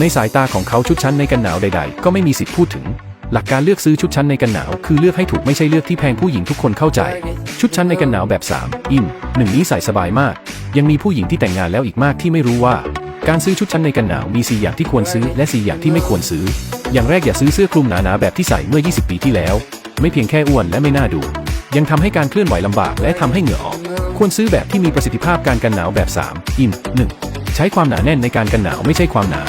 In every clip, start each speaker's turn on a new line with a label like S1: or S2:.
S1: ในสายตาของเขาชุดชั้นในกันหนาวใด ๆ ก็ไม่มีสิทธิ์พูดถึง หลักการเลือกซื้อชุดชั้นในกันหนาว คือเลือกให้ถูกไม่ใช่เลือกที่แพงผู้หญิงทุกคนเข้าใจ ชุดชั้นในกันหนาวแบบ 3 อินหนึ่งนี้ใส่สบายมาก ยังมีผู้หญิงที่แต่งงานแล้วอีกมากที่ไม่รู้ว่า การซื้อชุดชั้นในกันหนาวมี4อย่างที่ควรซื้อและ4อย่างที่ไม่ควรซื้อ อย่างแรกอย่าซื้อเสื้อคลุมหนาๆแบบที่ใส่เมื่อ 20 ปีที่แล้ว ไม่เพียงแค่อ้วนและไม่น่าดู ยังทำให้การเคลื่อนไหวลำบากและทำให้เหงื่อออก ควรซื้อแบบที่มีประสิทธิภาพการกันหนาวแบบ 3 อิน1ใช้ความหนาแน่นในการกันหนาวไม่ใช่ความหนา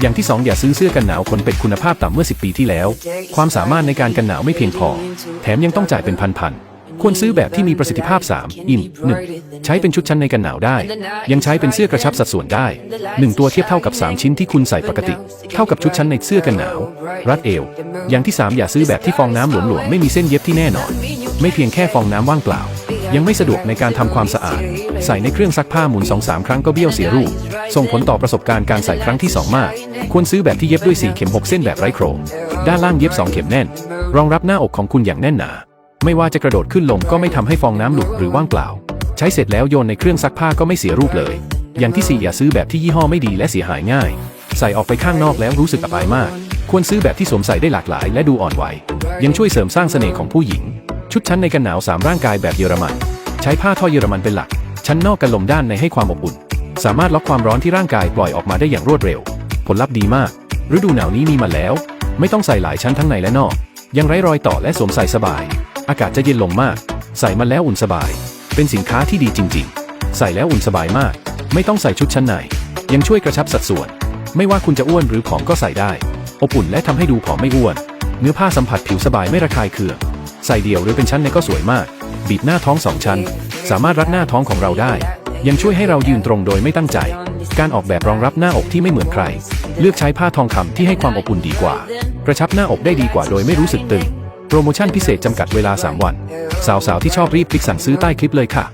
S1: อย่างที่ 2 อย่าซื้อเสื้อกันหนาวขนเป็ดคุณภาพต่ำเมื่อ 10 ปีที่แล้ว ความสามารถในการกันหนาวไม่เพียงพอ แถมยังต้องจ่ายเป็นพันๆ ควรซื้อแบบที่มีประสิทธิภาพ 3 อิน1ใช้เป็นชุดชั้นในกันหนาวได้ ยังใช้เป็นเสื้อกระชับสัดส่วนได้ 1 ตัวเทียบเท่ากับ 3 ชิ้นที่คุณใส่ปกติ เท่ากับชุดชั้นในเสื้อกันหนาว รัดเอว อย่างที่ 3 อย่าซื้อแบบที่ฟองน้ำหลวมๆไม่มีเส้นเย็บที่แน่นอน ไม่เพียงแค่ฟองน้ำว่างเปล่า ยังไม่สะดวกในการทำความสะอาด ใส่ในเครื่องซักผ้าหมุน 2-3 ครั้งก็เบี้ยวเสียรูป ส่งผลต่อประสบการณ์การใส่ครั้งที่ 2 มาก ควรซื้อแบบที่เย็บด้วย 4 เข็ม 6 เส้นแบบไร้โครง ด้านล่างเย็บ 2 เข็มแน่น รองรับหน้าอกของคุณอย่างแน่นหนา ไม่ว่าจะกระโดดขึ้นลงก็ไม่ทำให้ฟองน้ำหลุดหรือว่างเปล่า ใช้เสร็จแล้วโยนในเครื่องซักผ้าก็ไม่เสียรูปเลย อย่างที่4อย่าซื้อแบบที่ยี่ห้อไม่ดีและเสียหายง่าย ใส่ออกไปข้างนอกแล้วรู้สึกอับอายมาก ควรซื้อแบบที่สวมใส่ได้หลากหลาย และดูอ่อนไหวยังช่วยเสริมสร้างเสน่ห์ของผู้หญิง ชุดชั้นในกันหนาวสามร่างกายแบบเยอรมัน ใช้ผ้าทอเยอรมันเป็นหลัก ชั้นนอกกันลมด้านในให้ความอบอุ่น สามารถล็อกความร้อนที่ร่างกายปล่อยออกมาได้อย่างรวดเร็ว ผลลัพธ์ดีมาก ฤดูหนาวนี้มีมาแล้ว ไม่ต้องใส่หลายชั้นทั้งในและนอก ยังไร้รอยต่อและสวมใส่สบาย อากาศจะเย็นลงมาก ใส่มาแล้วอุ่นสบาย เป็นสินค้าที่ดีจริง ๆ ใส่แล้วอุ่นสบายมาก ไม่ต้องใส่ชุดชั้นใน ยังช่วยกระชับสัดส่วน ไม่ว่าคุณจะอ้วนหรือผอมก็ใส่ได้ อบอุ่นและทำให้ดูผอมไม่อ้วน เนื้อผ้าสัมผัสผิวสบายไม่ระคายเคือง ใส่เดี่ยวหรือเป็นชั้นในก็สวยมาก บีบหน้าท้องสองชั้น สามารถรัดหน้าท้องของเราได้ ยังช่วยให้เรายืนตรงโดยไม่ตั้งใจ การออกแบบรองรับหน้าอกที่ไม่เหมือนใคร เลือกใช้ผ้าทองคำที่ให้ความอบอุ่นดีกว่า กระชับหน้าอกได้ดีกว่าโดยไม่รู้สึกตึง โปรโมชั่นพิเศษจำกัดเวลา 3 วัน สาวๆที่ชอบรีบคลิกสั่งซื้อใต้คลิปเลยค่ะ